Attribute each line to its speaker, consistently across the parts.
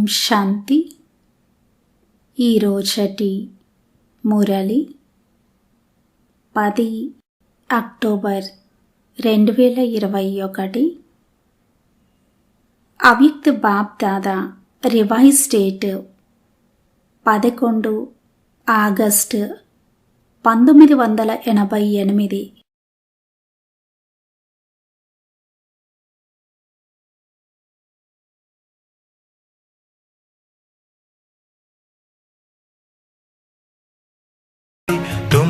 Speaker 1: ఓం శాంతి ఈరోజటి మురళి పది అక్టోబర్ రెండు వేల ఇరవై ఒకటి. అవ్యక్త బాప్ దాదా రివైజ్ డేట్ పదకొండు ఆగస్టు పంతొమ్మిది వందల ఎనభై ఎనిమిది.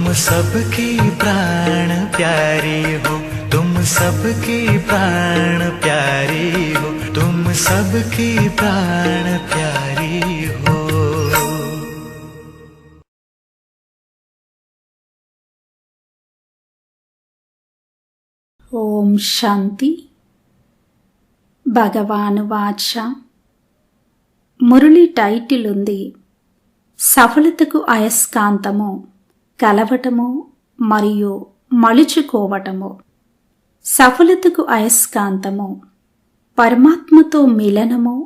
Speaker 2: तुम सबकी प्राण प्यारी हो तुम सबकी प्राण प्यारी हो तुम सबकी प्राण प्यारी हो
Speaker 1: ఓం శాంతి భగవాను వాచ మురళి టైటిల్ ఉంది సఫలతకు అయస్కాంతము కలవటము మరియు మలుచుకోవటము సఫలతకు అయస్కాంతము పరమాత్మతో మిలనము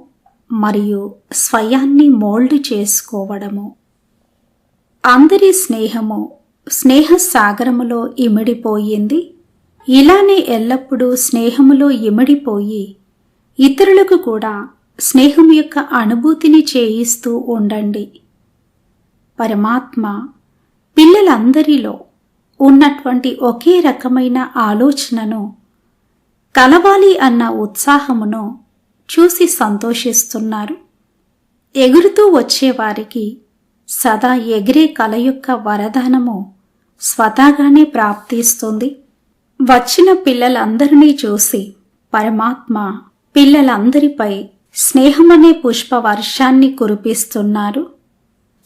Speaker 1: మరియు స్వయాన్ని మోల్డ్ చేసుకోవడము అందరి స్నేహము స్నేహ సాగరములో ఇమిడిపోయింది. ఇలానే ఎల్లప్పుడూ స్నేహములో ఇమిడిపోయి ఇతరులకు కూడా స్నేహం యొక్క అనుభూతిని చేయిస్తూ ఉండండి. పరమాత్మ పిల్లలందరిలో ఉన్నటువంటి ఒకే రకమైన ఆలోచనను కలవాలి అన్న ఉత్సాహమును చూసి సంతోషిస్తున్నారు. ఎగురుతూ వచ్చేవారికి సదా ఎగిరే కల యొక్క వరదానము స్వతహాగానే ప్రాప్తిస్తుంది. వచ్చిన పిల్లలందరినీ చూసి పరమాత్మ పిల్లలందరిపై స్నేహమనే పుష్ప వర్షాన్ని కురిపిస్తున్నారు.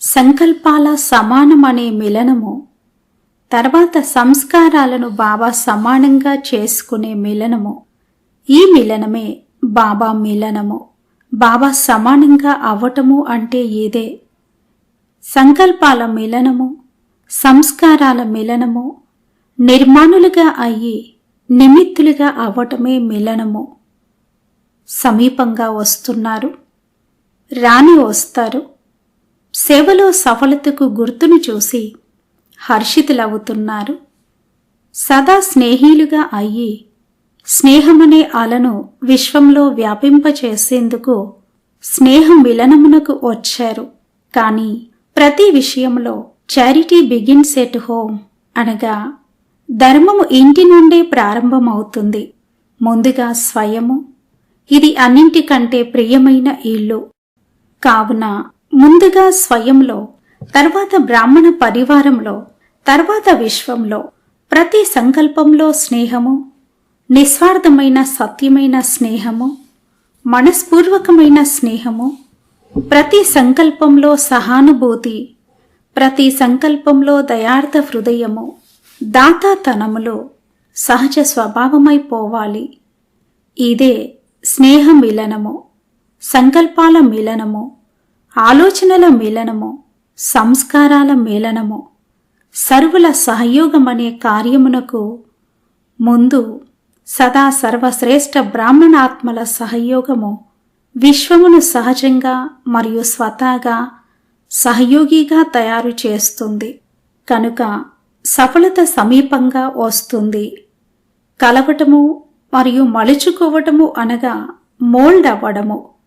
Speaker 1: సంకల్పాల సమానమనే మిలనము తర్వాత సంస్కారాలను బాబా సమానంగా చేసుకునే మిలనము. ఈ మిలనమే బాబా మిలనము. బాబా సమానంగా అవ్వటము అంటే ఇదే సంకల్పాల మిలనము సంస్కారాల మిలనము నిర్మాణులుగా అయ్యి నిమిత్తులుగా అవ్వటమే మిలనము. సమీపంగా వస్తున్నారు రాని వస్తారు సేవలో సఫలతకు గుర్తును చూసి హర్షితులవుతున్నారు. సదా స్నేహీలుగా అయ్యి స్నేహమనే అలను విశ్వంలో వ్యాపింపచేసేందుకు స్నేహం విలనమునకు వచ్చారు. కానీ ప్రతి విషయంలో చారిటీ బిగిన్స్ ఎట్ హోమ్ అనగా ధర్మము ఇంటి నుండే ప్రారంభమవుతుంది. ముందుగా స్వయము ఇది అన్నింటికంటే ప్రియమైన ఇల్లు. కావున ముందుగా స్వయంలో తర్వాత బ్రాహ్మణ పరివారంలో తర్వాత విశ్వంలో ప్రతి సంకల్పంలో స్నేహము నిస్వార్థమైన సత్యమైన స్నేహము మనస్పూర్వకమైన స్నేహము ప్రతి సంకల్పంలో సహానుభూతి ప్రతి సంకల్పంలో దయార్థ హృదయము దాతాతనములో సహజ స్వభావమైపోవాలి ఇదే స్నేహ మిలనము సంకల్పాల మిలనము. ఆలోచనల మేళనము సంస్కారాల మేళనము సర్వుల సహయోగమనే కార్యమునకు ముందు సదా సర్వశ్రేష్ఠ బ్రాహ్మణాత్మల సహయోగము విశ్వమును సహజంగా మరియు స్వతహాగా సహయోగిగా తయారు చేస్తుంది. కనుక సఫలత సమీపంగా వస్తుంది. కలవటము మరియు మలుచుకోవటము అనగా మోల్డ్ అవ్వడము.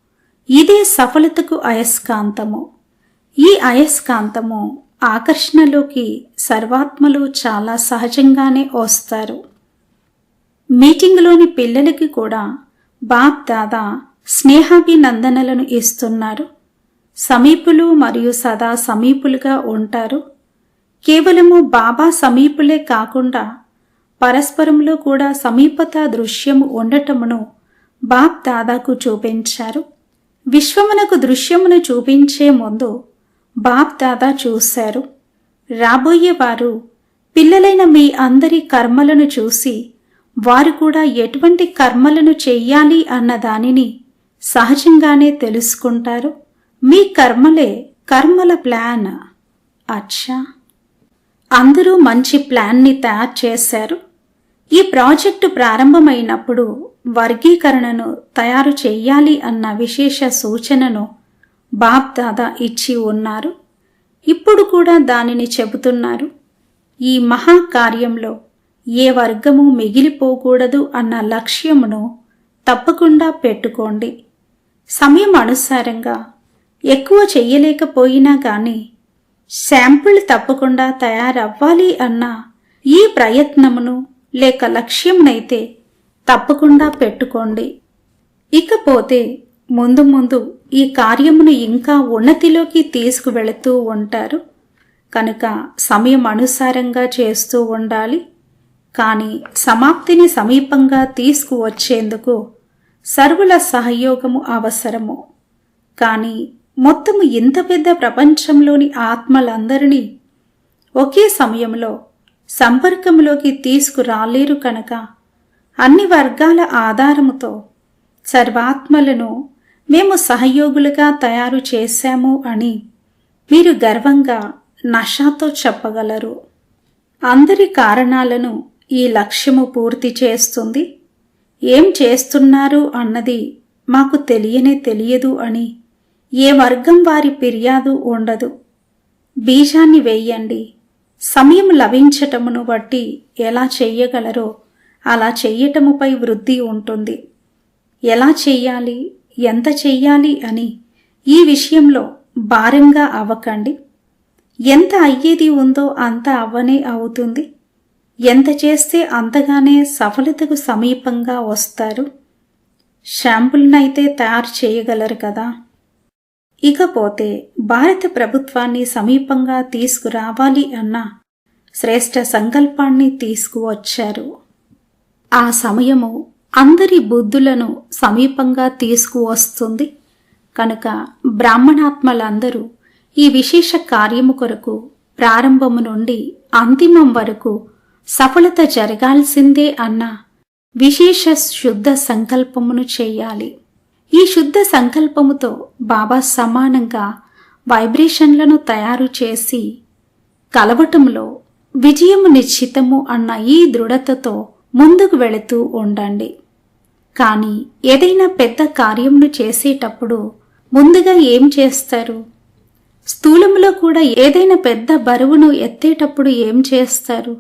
Speaker 1: ఇదే సఫలతకు అయస్కాంతము. ఈ అయస్కాంతము ఆకర్షణలోకి సర్వాత్మలు చాలా సహజంగానే వస్తారు. మీటింగ్లోని పిల్లలకి కూడా బాప్ దాదా స్నేహాభినందనలను ఇస్తున్నారు. సమీపులు మరియు సదా సమీపులుగా ఉంటారు. కేవలము బాబా సమీపులే కాకుండా పరస్పరంలో కూడా సమీపత దృశ్యము ఉండటమును బాప్ దాదాకు చూపించారు. విశ్వమునకు దృశ్యమును చూపించే ముందు బాప్దాదా చూశారు. రాబోయే వారు పిల్లలైన మీ అందరి కర్మలను చూసి వారు కూడా ఎటువంటి కర్మలను చెయ్యాలి అన్న దానిని సహజంగానే తెలుసుకుంటారు. మీ కర్మలే కర్మల ప్లాన్. అచ్చా! అందరూ మంచి ప్లాన్ని తయారు చేశారు. ఈ ప్రాజెక్టు ప్రారంభమైనప్పుడు వర్గీకరణను తయారు చేయాలి అన్న విశేష సూచనను బాప్ దాదా ఇచ్చి ఉన్నారు. ఇప్పుడు కూడా దానిని చెబుతున్నారు. ఈ మహాకార్యంలో ఏ వర్గము మిగిలిపోకూడదు అన్న లక్ష్యమును తప్పకుండా పెట్టుకోండి. సమయం అనుసారంగా ఎక్కువ చెయ్యలేకపోయినా కానీ శాంపుల్ తప్పకుండా తయారవ్వాలి అన్న ఈ ప్రయత్నమును లేక లక్ష్యంనైతే తప్పకుండా పెట్టుకోండి. ఇకపోతే ముందు ముందు ఈ కార్యమును ఇంకా ఉన్నతిలోకి తీసుకువెళుతూ ఉంటారు. కనుక సమయం అనుసారంగా చేస్తూ ఉండాలి. కానీ సమాప్తిని సమీపంగా తీసుకువచ్చేందుకు సర్వుల సహయోగము అవసరము. కానీ మొత్తము ఇంత పెద్ద ప్రపంచంలోని ఆత్మలందరినీ ఒకే సమయంలో సంపర్కంలోకి తీసుకురాలేరు కనుక అన్ని వర్గాల ఆధారముతో సర్వాత్మలను మేము సహయోగులుగా తయారు చేశాము అని మీరు గర్వంగా నషాతో చెప్పగలరు. అందరి కారణాలను ఈ లక్ష్యము పూర్తి చేస్తుంది. ఏం చేస్తున్నారు అన్నది మాకు తెలియనే తెలియదు అని ఏ వర్గం వారి ఫిర్యాదు ఉండదు. బీజాన్ని వేయండి. సమయం లభించటమును బట్టి ఎలా చెయ్యగలరో అలా చెయ్యటముపై వృద్ధి ఉంటుంది. ఎలా చెయ్యాలి? ఎంత చెయ్యాలి అని ఈ విషయంలో భారంగా అవ్వకండి. ఎంత అయ్యేది ఉందో అంత అవ్వనే అవుతుంది. ఎంత చేస్తే అంతగానే సఫలతకు సమీపంగా వస్తారు. షాంపుల్నైతే తయారు చేయగలరు కదా. ఇకపోతే భారత ప్రభుత్వాన్ని సమీపంగా తీసుకురావాలి అన్న శ్రేష్ఠ సంకల్పాన్ని తీసుకువచ్చారు. ఆ సమయము అందరి బుద్ధులను సమీపంగా తీసుకువస్తుంది. కనుక బ్రాహ్మణాత్మలందరూ ఈ విశేష కార్యము కొరకు ప్రారంభము నుండి అంతిమం వరకు సఫలత జరగాల్సిందే అన్న విశేష శుద్ధ సంకల్పమును చేయాలి. ఈ శుద్ధ సంకల్పముతో బాబా సమానంగా వైబ్రేషన్లను తయారు చేసి కలవటంలో విజయము నిశ్చితము అన్న ఈ దృఢతతో ముందుకు వెళుతూ ఉండండి. కానీ ఏదైనా పెద్ద కార్యమును చేసేటప్పుడు ముందుగా ఏం చేస్తారు? స్థూలములో కూడా ఏదైనా పెద్ద బరువును ఎత్తేటప్పుడు ఏం చేస్తారు?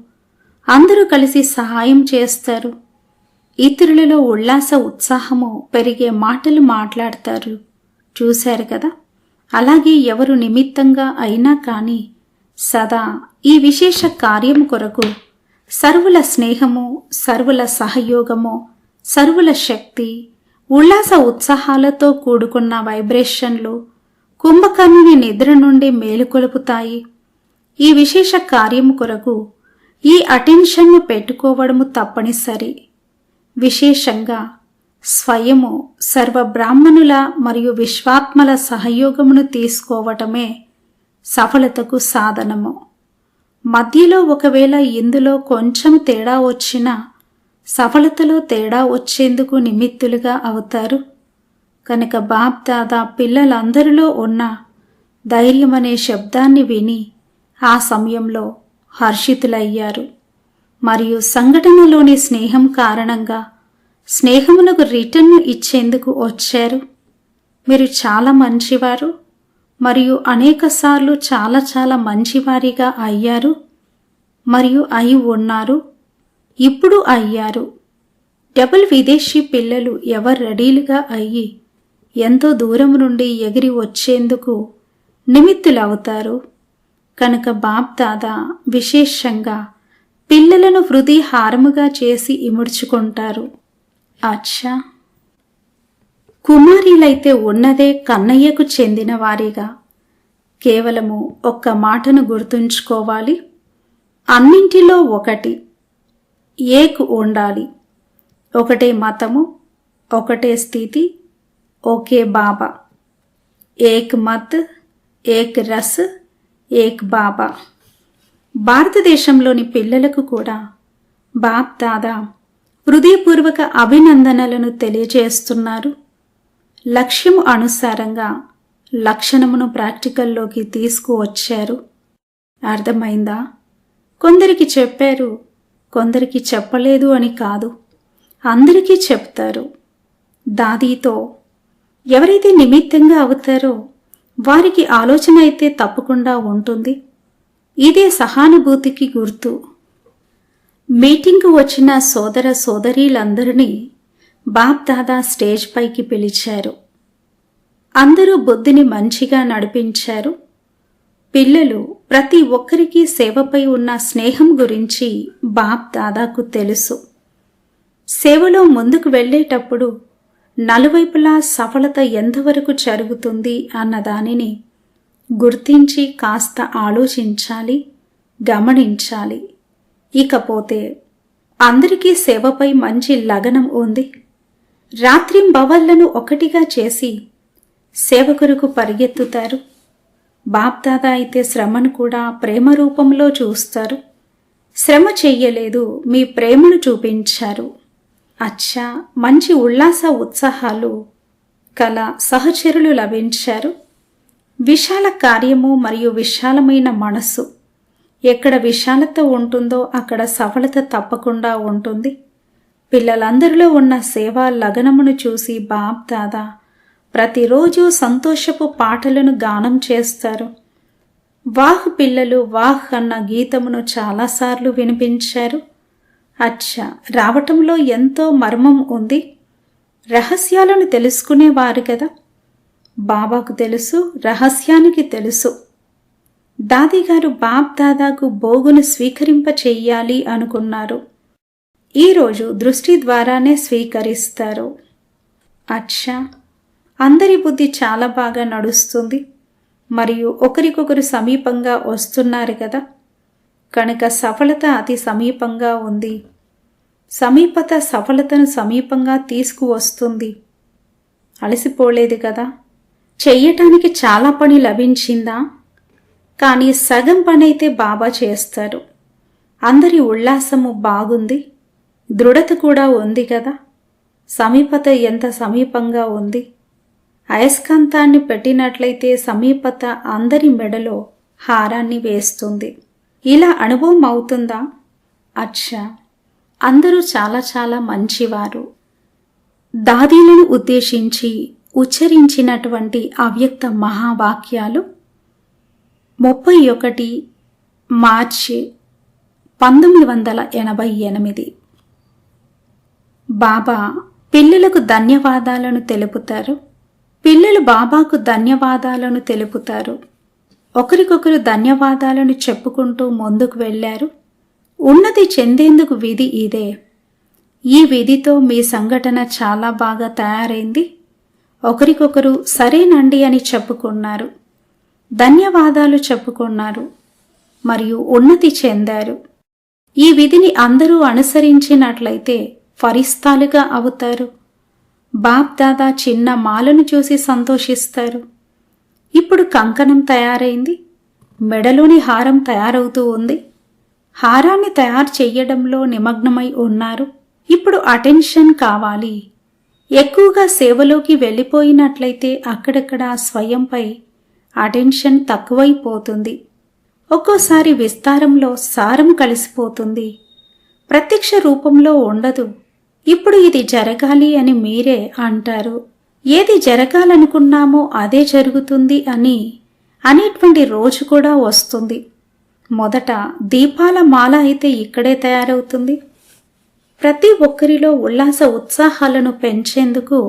Speaker 1: అందరూ కలిసి సహాయం చేస్తారు. ఇతరులలో ఉల్లాస ఉత్సాహము పెరిగే మాటలు మాట్లాడతారు. చూశారు కదా? అలాగే ఎవరు నిమిత్తంగా అయినా కానీ సదా ఈ విశేష కార్యం కొరకు సర్వుల స్నేహము సర్వుల సహయోగము సర్వుల శక్తి ఉల్లాస ఉత్సాహాలతో కూడుకున్న వైబ్రేషన్లు కుంభకర్ణుని నిద్ర నుండి మేలుకొలుపుతాయి. ఈ విశేష కార్యము కొరకు ఈ అటెన్షన్ను పెట్టుకోవడము తప్పనిసరి. విశేషంగా స్వయము సర్వ బ్రాహ్మణుల మరియు విశ్వాత్మల సహయోగమును తీసుకోవటమే సఫలతకు సాధనము. మధ్యలో ఒకవేళ ఇందులో కొంచెం తేడా వచ్చినా సఫలతలో తేడా వచ్చేందుకు నిమిత్తులుగా అవుతారు. కనుక బాప్ దాదా పిల్లలందరిలో ఉన్న ధైర్యం అనే శబ్దాన్ని విని ఆ సమయంలో హర్షితులయ్యారు. మరియు సంఘటనలోని స్నేహం కారణంగా స్నేహమునకు రిటర్న్ ఇచ్చేందుకు వచ్చారు. మీరు చాలా మంచివారు. మరియు అనేకసార్లు చాలా చాలా మంచివారిగా అయ్యారు మరియు అయి ఉన్నారు. ఇప్పుడు అయ్యారు. డబుల్ విదేశీ పిల్లలు ఎవరు రెడీలుగా అయ్యి ఎంతో దూరం నుండి ఎగిరి వచ్చేందుకు నిమిత్తులవుతారు? కనుక బాప్దాదా విశేషంగా పిల్లలను హృది హారముగా చేసి ఇముడ్చుకుంటారు. అచ్చా! కుమారీలైతే ఉన్నదే కన్నయ్యకు చెందిన వారిగా. కేవలము ఒక్క మాటను గుర్తుంచుకోవాలి. అన్నింటిలో ఒకటి ఏక్ ఉండాలి. ఒకటే మతము ఒకటే స్థితి ఒకే బాబా. ఏక్ మత్ ఏక్ రస్ ఏక్ బాబా. భారతదేశంలోని పిల్లలకు కూడా బాప్ దాదా హృదయపూర్వక అభినందనలను తెలియజేస్తున్నారు. లక్ష్యం అనుసారంగా లక్షణమును ప్రాక్టికల్లోకి తీసుకువచ్చారు. అర్థమైందా? కొందరికి చెప్పారు కొందరికి చెప్పలేదు అని కాదు అందరికీ చెప్తారు. దాదీతో ఎవరైతే నిమిత్తంగా అవుతారో వారికి ఆలోచన అయితే తప్పకుండా ఉంటుంది. ఇదే సహానుభూతికి గుర్తు. మీటింగ్కు వచ్చిన సోదర సోదరీలందరినీ బాప్ దాదా స్టేజ్ పైకి పిలిచారు. అందరూ బుద్ధిని మంచిగా నడిపించారు. పిల్లలు ప్రతి ఒక్కరికి సేవపై ఉన్న స్నేహం గురించి బాప్ దాదాకు తెలుసు. సేవలో ముందుకు వెళ్ళేటప్పుడు నలువైపులా సఫలత ఎంతవరకు జరుగుతుంది అన్న దానిని గుర్తించి కాస్త ఆలోచించాలి గమనించాలి. ఇకపోతే అందరికీ సేవపై మంచి లగనం ఉంది. రాత్రింబవళ్ళను ఒకటిగా చేసి సేవ కొరకు పరిగెత్తుతారు. బాప్దాదా అయితే శ్రమను కూడా ప్రేమ రూపంలో చూస్తారు. శ్రమ చెయ్యలేదు మీ ప్రేమను చూపించారు. అచ్చా మంచి ఉల్లాస ఉత్సాహాలు కల సహచరులు లభించారు. విశాల కార్యము మరియు విశాలమైన మనస్సు. ఎక్కడ విశాలత ఉంటుందో అక్కడ సఫలత తప్పకుండా ఉంటుంది. పిల్లలందరిలో ఉన్న సేవా లగనమును చూసి బాప్ దాదా ప్రతిరోజు సంతోషపు పాటలను గానం చేస్తారు. వాహ్ పిల్లలు వాహ్ అన్న గీతమును చాలాసార్లు వినిపించారు. అచ్చా రావటంలో ఎంతో మర్మం ఉంది. రహస్యాలను తెలుసుకునేవారు కదా. బాబాకు తెలుసు రహస్యానికి తెలుసు. దాదిగారు బాబ్ దాదాకు బోగును స్వీకరింప చెయ్యాలి అనుకున్నారు. ఈరోజు దృష్టి ద్వారానే స్వీకరిస్తారు. అచ్చా! అందరి బుద్ధి చాలా బాగా నడుస్తుంది. మరియు ఒకరికొకరు సమీపంగా వస్తున్నారు కదా! కనుక సఫలత అతి సమీపంగా ఉంది. సమీపత సఫలతను సమీపంగా తీసుకువస్తుంది. అలసిపోలేదు కదా! చెయ్యటానికి చాలా పని లభించిందా? కానీ సగం పని అయితే బాబా చేస్తారు. అందరి ఉల్లాసము బాగుంది. దృఢత కూడా ఉంది కదా? సమీపత ఎంత సమీపంగా ఉంది? అయస్కాంతాన్ని పెట్టినట్లయితే సమీపత అందరి మెడలో హారాన్ని వేస్తుంది. ఇలా అనుభవం అవుతుందా? అచ్చా! అందరూ చాలా చాలా మంచివారు. దాదీలను ఉద్దేశించి ఉచ్చరించినటువంటి అవ్యక్త మహావాక్యాలు? ముప్పై ఒకటి మార్చి పంతొమ్మిది వందల ఎనభై ఎనిమిది. బాబా పిల్లలకు ధన్యవాదాలను తెలుపుతారు. పిల్లలు బాబాకు ధన్యవాదాలను తెలుపుతారు. ఒకరికొకరు ధన్యవాదాలను చెప్పుకుంటూ ముందుకు వెళ్ళారు. ఉన్నతి చెందేందుకు విధి ఇదే. ఈ విధితో మీ సంఘటన చాలా బాగా తయారైంది. ఒకరికొకరు సరేనండి అని చెప్పుకున్నారు. ధన్యవాదాలు చెప్పుకున్నారు. మరియు ఉన్నతి చెందారు. ఈ విధిని అందరూ అనుసరించినట్లయితే ఫరిస్తాలుగా అవుతారు. బాప్దాదా చిన్న మాలను చూసి సంతోషిస్తారు. ఇప్పుడు కంకణం తయారైంది. మెడలోని హారం తయారవుతూ ఉంది. హారాన్ని తయారు చెయ్యడంలో నిమగ్నమై ఉన్నారు. ఇప్పుడు అటెన్షన్ కావాలి. ఎక్కువగా సేవలోకి వెళ్ళిపోయినట్లయితే అక్కడక్కడ స్వయంపై అటెన్షన్ తక్కువైపోతుంది. ఒక్కోసారి విస్తారంలో సారం కలిసిపోతుంది. ప్రత్యక్ష రూపంలో ఉండదు. ఇప్పుడు ఇది జరగాలి అని మీరే అంటారు. ఏది జరగాలనుకున్నామో అదే జరుగుతుంది అని అనేటువంటి రోజు కూడా వస్తుంది. మొదట దీపాల మాల అయితే ఇక్కడే తయారవుతుంది. ప్రతి ఒక్కరిలో ఉల్లాస ఉత్సాహాలను పెంచేందుకు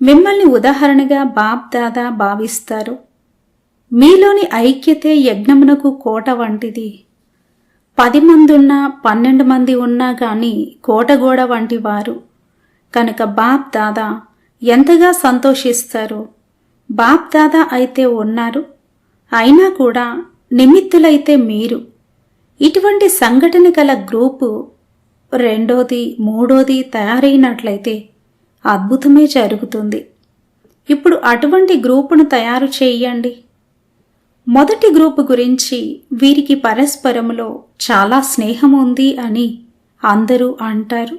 Speaker 1: మిమ్మల్ని ఉదాహరణగా బాప్ దాదా భావిస్తారు. మీలోని ఐక్యతే యజ్ఞమునకు కోట వంటిది. పది మంది ఉన్నా పన్నెండు మంది ఉన్నా గాని కోటగోడ వంటి వారు. కనుక బాప్ దాదా ఎంతగా సంతోషిస్తారు? బాప్ దాదా అయితే ఉన్నారు. అయినా కూడా నిమిత్తులైతే మీరు. ఇటువంటి సంఘటన గల గ్రూపు రెండోది మూడోది తయారైనట్లయితే అద్భుతమే జరుగుతుంది. ఇప్పుడు అటువంటి గ్రూపును తయారు చేయండి. మొదటి గ్రూపు గురించి వీరికి పరస్పరములో చాలా స్నేహం ఉంది అని అందరూ అంటారు.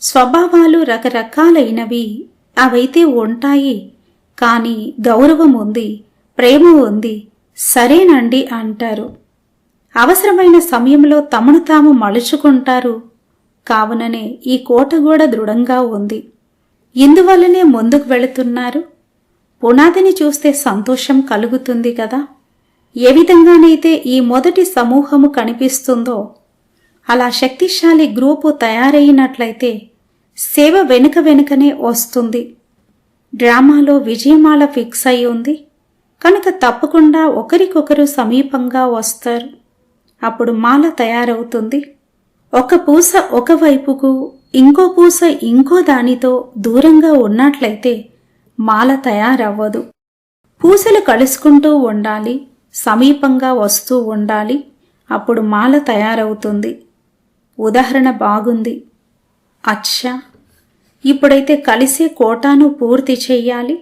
Speaker 1: స్వభావాలు రకరకాలైనవి అవైతే ఉంటాయి. కానీ గౌరవం ఉంది ప్రేమ ఉంది సరేనండి అంటారు. అవసరమైన సమయంలో తమను తాము మలుచుకుంటారు. కావుననే ఈ కోట కూడా దృఢంగా ఉంది. ఇందువల్లనే ముందుకు వెళుతున్నారు? పునాదిని చూస్తే సంతోషం కలుగుతుంది కదా? ఏ విధంగానైతే ఈ మొదటి సమూహము కనిపిస్తుందో అలా శక్తిశాలి గ్రూపు తయారైనట్లయితే సేవ వెనుక వెనుకనే వస్తుంది. డ్రామాలో విజయమాల ఫిక్స్ అయి ఉంది. కనుక తప్పకుండా ఒకరికొకరు సమీపంగా వస్తారు. అప్పుడు మాల తయారవుతుంది. ఒక పూస ఒక వైపుకు ఇంకో పూస ఇంకో దానితో దూరంగా ఉన్నట్లయితే మాల తయారవ్వదు. పూసలు కలుసుకుంటూ ఉండాలి. సమీపంగా వస్తూ ఉండాలి. అప్పుడు మాల తయారవుతుంది. ఉదాహరణ బాగుంది. అచ్చా! ఇప్పుడైతే కలిసే కోటాను పూర్తి చెయ్యాలి.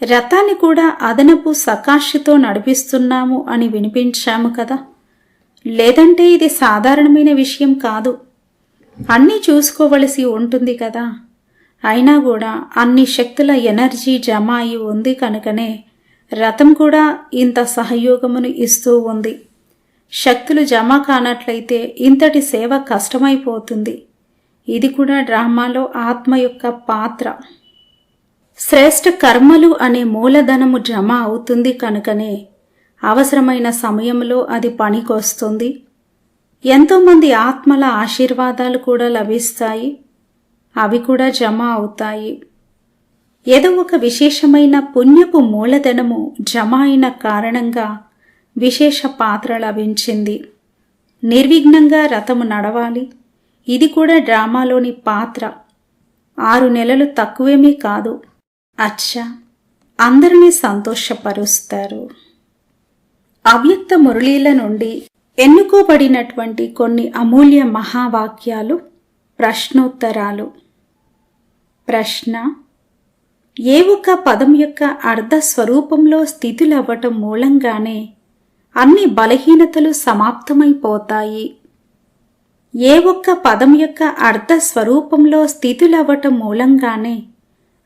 Speaker 1: రథాన్ని కూడా అదనపు సకాషితో నడిపిస్తున్నాము అని వినిపించాము కదా. లేదంటే ఇది సాధారణమైన విషయం కాదు. అన్నీ చూసుకోవలసి ఉంటుంది కదా. అయినా కూడా అన్ని శక్తుల ఎనర్జీ జమ అయి ఉంది కనుకనే రథం కూడా ఇంత సహయోగమును ఇస్తూ ఉంది. శక్తులు జమ కానట్లయితే ఇంతటి సేవ కష్టమైపోతుంది. ఇది కూడా డ్రామాలో ఆత్మ యొక్క పాత్ర. శ్రేష్ఠ కర్మలు అనే మూలధనము జమ అవుతుంది కనుకనే అవసరమైన సమయంలో అది పనికొస్తుంది. ఎంతోమంది ఆత్మల ఆశీర్వాదాలు కూడా లభిస్తాయి. అవి కూడా జమ అవుతాయి. ఏదో ఒక విశేషమైన పుణ్యపు మూలధనము జమ అయిన కారణంగా విశేష పాత్ర లభించింది నిర్విఘ్నంగా రథము నడవాలి. ఇది కూడా డ్రామాలోని పాత్ర. ఆరు నెలలు తక్కువేమీ కాదు. అచ్చా! అందరినీ సంతోషపరుస్తారు. అవ్యక్త మురళీల నుండి ఎన్నుకోబడినటువంటి కొన్ని అమూల్య మహావాక్యాలు ప్రశ్నోత్తరాలు. ప్రశ్న ఏ ఒక్క పదం యొక్క అర్ధ స్వరూపంలో స్థితులవ్వటం మూలంగానే అన్ని బలహీనతలు సమాప్తమైపోతాయి. ఏ ఒక్క పదం యొక్క అర్ధ స్వరూపంలో స్థితులవ్వటం మూలంగానే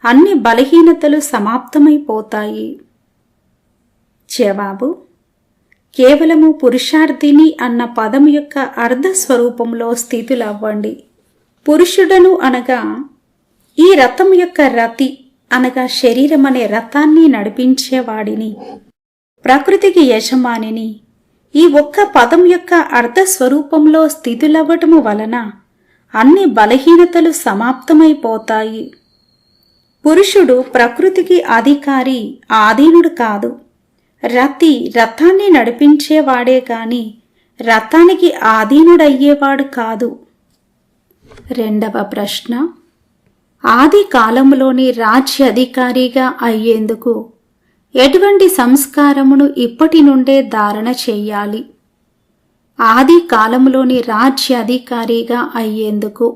Speaker 1: అన్ని బలహీనతలు సమాప్తమైపోతాయి. జవాబు కేవలము పురుషార్థిని అన్న పదం యొక్క అర్ధ స్వరూపంలో స్థితులవ్వండి. పురుషుడను అనగా ఈ రథం యొక్క రతి అనగా శరీరం అనే రథాన్ని నడిపించేవాడిని. ప్రకృతికి యజమానిని. ఈ ఒక్క పదం యొక్క అర్థ స్వరూపంలో స్థితులవ్వటము వలన అన్ని బలహీనతలు సమాప్తమైపోతాయి. పురుషుడు ప్రకృతికి అధికారి ఆధీనుడు కాదు. రతి రథాన్ని నడిపించేవాడే కాని రథానికి ఆధీనుడయ్యేవాడు కాదు. రెండవ ప్రశ్న ఆది కాలంలోని రాజ్య అధికారిగా అయ్యేందుకు ఎటువంటి సంస్కారమును ఇప్పటి నుండే ధారణ చెయ్యాలి ఆది కాలంలోని రాజ్య అధికారిగా అయ్యేందుకు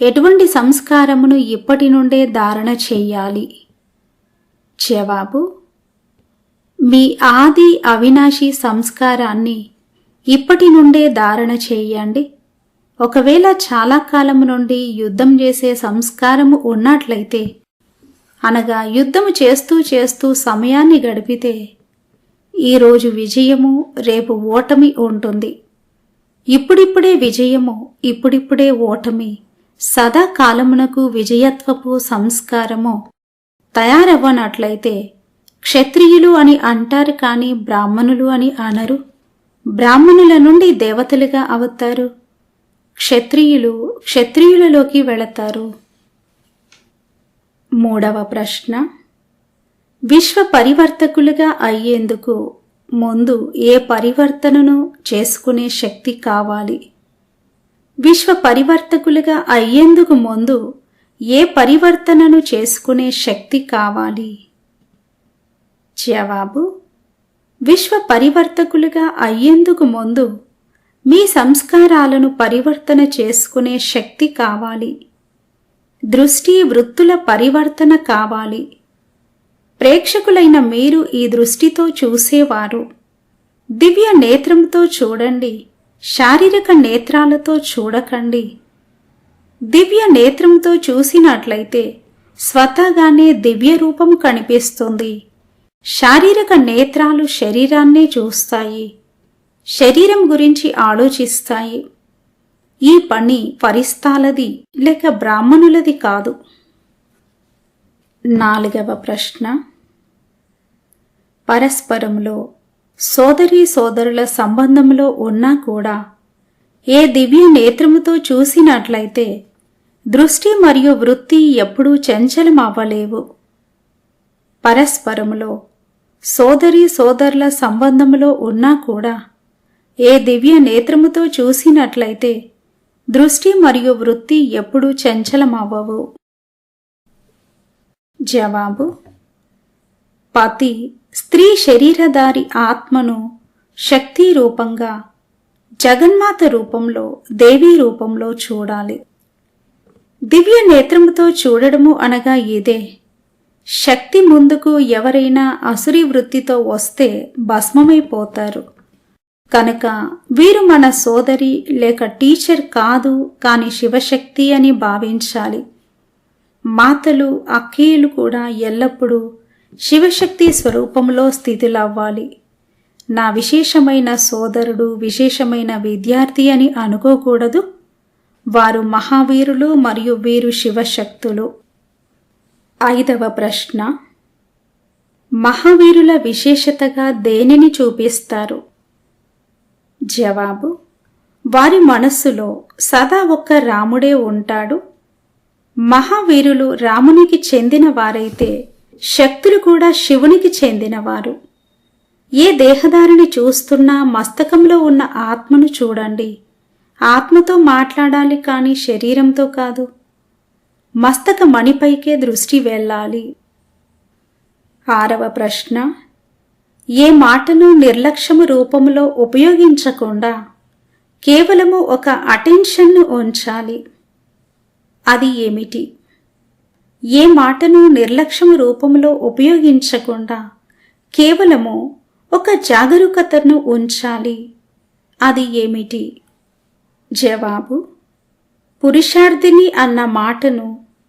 Speaker 1: ఎటువంటి సంస్కారమును ఇప్పటి నుండే ధారణ చెయ్యాలి జవాబు మీ ఆది అవినాశి సంస్కారాన్ని ఇప్పటి నుండే ధారణ చేయండి. ఒకవేళ చాలా కాలం నుండి యుద్ధం చేసే సంస్కారము ఉన్నట్లయితే అనగా యుద్ధము చేస్తూ చేస్తూ సమయాన్ని గడిపితే ఈరోజు విజయము రేపు ఓటమి ఉంటుంది. ఇప్పుడిప్పుడే విజయము ఇప్పుడిప్పుడే ఓటమి సదాకాలమునకు విజయత్వపు సంస్కారము తయారవ్వనట్లయితే క్షత్రియులు అని అంటారు కానీ బ్రాహ్మణులు అని అనరు. బ్రాహ్మణుల నుండి దేవతలుగా అవుతారు. క్షత్రియులు క్షత్రియులలోకి వెళతారు. మూడవ ప్రశ్న. విశ్వ పరివర్తకులుగా అయ్యేందుకు ముందు ఏ పరివర్తనను చేసుకునే శక్తి కావాలి? విశ్వ పరివర్తకులుగా అయ్యేందుకు ముందు ఏ పరివర్తనను చేసుకునే శక్తి కావాలి? జవాబు. విశ్వ పరివర్తకులుగా అయ్యేందుకు ముందు మీ సంస్కారాలను పరివర్తన చేసుకునే శక్తి కావాలి. దృష్టి వృత్తుల పరివర్తన కావాలి. ప్రేక్షకులైన మీరు ఈ దృష్టితో చూసేవారు. దివ్య నేత్రంతో చూడండి. శారీరక నేత్రాలతో చూడకండి. దివ్య నేత్రంతో చూసినట్లయితే స్వతగానే దివ్య రూపం కనిపిస్తుంది. శారీరక నేత్రాలు శరీరాన్నే చూస్తాయి. శరీరం గురించి ఆలోచిస్తాయి. ఈ పని ఫరిస్తాలది లేక బ్రాహ్మణులది కాదు. నాలుగవ ప్రశ్న. పరస్పరంలో సోదరీ సోదరుల సంబంధంలో ఉన్నా కూడా ఏ దివ్య నేత్రముతో చూసినట్లయితే దృష్టి మరియు వృత్తి ఎప్పుడూ చంచలం అవ్వలేవు పరస్పరములో సోదరీ సోదరుల సంబంధంలో ఉన్నా కూడా ఏ దివ్య నేత్రముతో చూసినట్లయితే దృష్టి మరియు వృత్తి ఎప్పుడూ చంచలమవ్వవు. జవాబు పతి స్త్రీ శరీరధారి ఆత్మను శక్తి రూపంగా జగన్మాత రూపంలో దేవీ రూపంలో చూడాలి. దివ్య నేత్రముతో చూడడము అనగా ఇదే. శక్తి ముందుకు ఎవరైనా అసురి వృత్తితో వస్తే భస్మమైపోతారు. కనుక వీరు మన సోదరి లేక టీచర్ కాదు కాని శివశక్తి అని భావించాలి. మాతలు అక్కయ్యలు కూడా ఎల్లప్పుడూ శివశక్తి స్వరూపంలో స్థితులవ్వాలి. నా విశేషమైన సోదరుడు విశేషమైన విద్యార్థి అని అనుకోకూడదు. వారు మహావీరులు మరియు వీరు శివశక్తులు. ఐదవ ప్రశ్న. మహావీరుల విశేషతగా దేనిని చూపిస్తారు? జవాబు వారి మనస్సులో సదా ఒక్క రాముడే ఉంటాడు. మహావీరులు రామునికి చెందిన వారైతే శక్తులు కూడా శివునికి చెందినవారు. ఏ దేహదారిని చూస్తున్నా మస్తకంలో ఉన్న ఆత్మను చూడండి. ఆత్మతో మాట్లాడాలి కానీ శరీరంతో కాదు. మస్తక మణిపైకే దృష్టి వెళ్ళాలి. ఆరవ ప్రశ్న ఏ మాటను నిర్లక్ష్యము రూపంలో ఉపయోగించకుండా కేవలము ఒక అటెన్షన్ను ఉంచాలి. అది ఏమిటి? ఏ మాటను నిర్లక్ష్యము రూపంలో ఉపయోగించకుండా కేవలము ఒక జాగరూకతను ఉంచాలి. అది ఏమిటి? జవాబు పురుషార్థిని అన్న మాటను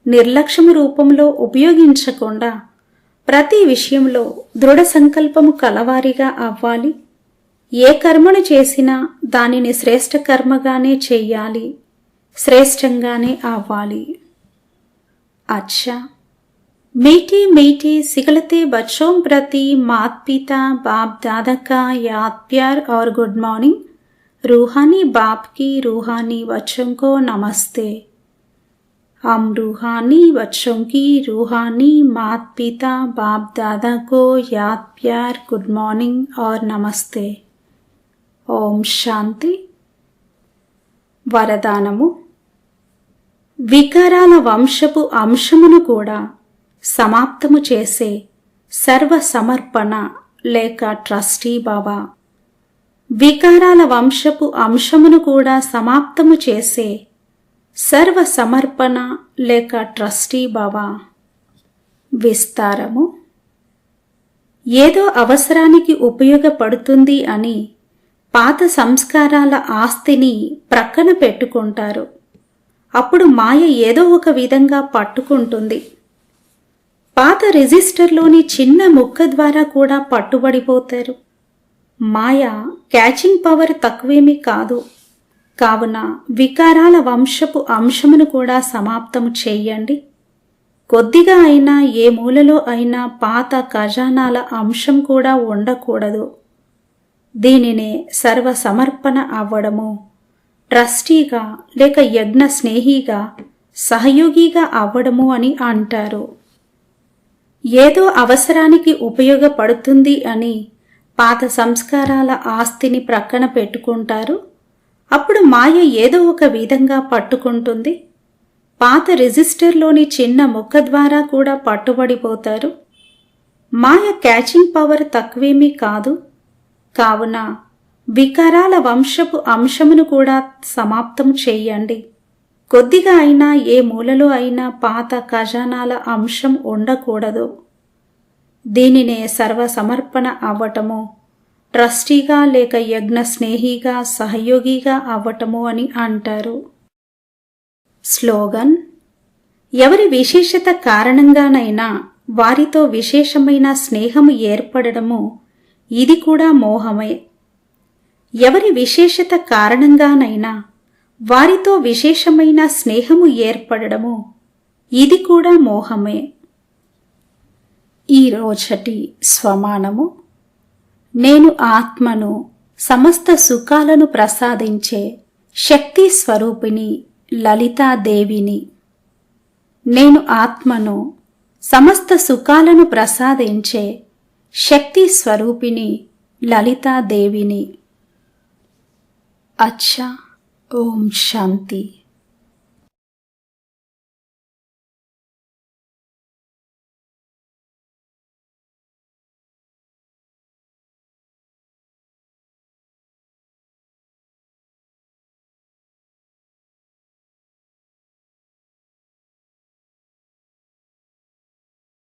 Speaker 1: నిర్లక్ష్యము రూపంలో ఉపయోగించకుండా ప్రతి విషయంలో దృఢ సంకల్పము కలవారిగా అవ్వాలి ఏ కర్మను చేసినా దానిని శ్రేష్ఠ కర్మగానే చెయ్యాలి శ్రేష్టంగానే అవ్వాలి अच्छा मीठी मीठी सिकलते बच्चों प्रति मात पिता बाप दादा का याद प्यार और गुड मॉर्निंग रूहानी बाप की रूहानी बच्चों को नमस्ते हम रूहानी बच्चों की रूहानी मात पिता बाप दादा को याद प्यार गुड मॉर्निंग और नमस्ते ओम शांति వరదానము వికారాల వంశపు అంశమును కూడా సమాప్తము చేసే సర్వ సమర్పణ లేక ట్రస్టీ బాబా వికారాల వంశపు అంశమును కూడా సమాప్తము చేసే సర్వ సమర్పణ లేక ట్రస్టీ బాబా విస్తారము. ఏదో అవసరానికి ఉపయోగపడుతుంది అని పాత సంస్కారాల ఆస్తిని ప్రక్కన పెట్టుకుంటారు. అప్పుడు మాయ ఏదో ఒక విధంగా పట్టుకుంటుంది. పాత రిజిస్టర్లోని చిన్న ముక్క ద్వారా కూడా పట్టుబడిపోతారు. మాయ క్యాచింగ్ పవర్ తక్కువేమీ కాదు. కావున వికారాల వంశపు అంశమును కూడా సమాప్తము చేయండి. కొద్దిగా అయినా ఏ మూలలో అయినా పాత ఖజానాల అంశం కూడా ఉండకూడదు. దీనినే సర్వ సమర్పణ అవ్వడము. ట్రస్టీగా లేక యజ్ఞ స్నేహిగా సహయోగిగా అవ్వడము అని అంటారు. ఏదో అవసరానికి ఉపయోగపడుతుంది అని పాత సంస్కారాల ఆస్తిని ప్రక్కన పెట్టుకుంటారు. అప్పుడు మాయ ఏదో ఒక విధంగా పట్టుకుంటుంది. పాత రిజిస్టర్లోని చిన్న ముక్క ద్వారా కూడా పట్టుబడిపోతారు. మాయ క్యాచింగ్ పవర్ తక్కువేమీ కాదు. కావున వికారాల వంశపు అంశమును కూడా సమాప్తం చేయండి. కొద్దిగా అయినా ఏ మూలలో అయినా పాత ఖజానాల అంశం ఉండకూడదు. దీనినే సర్వసమర్పణ అవ్వటము ట్రస్టీగా లేక యజ్ఞ స్నేహిగా సహయోగిగా అవ్వటము అని అంటారు. స్లోగన్ ఎవరి విశేషత కారణంగానైనా వారితో విశేషమైన స్నేహము ఏర్పడడము ఇది కూడా మోహమే. ఎవరి విశేషత కారణంగానైనా వారితో విశేషమైన స్నేహము ఏర్పడడము ఇది కూడా మోహమే. ఈ రోజటి స్వమానము నేను ఆత్మను సమస్త సుఖాలను ప్రసాదించే శక్తి స్వరూపిణి లలితాదేవిని. నేను ఆత్మను సమస్త సుఖాలను ప్రసాదించే శక్తి స్వరూపిణి లలితాదేవిని. అచ్చా ఓం శాంతి.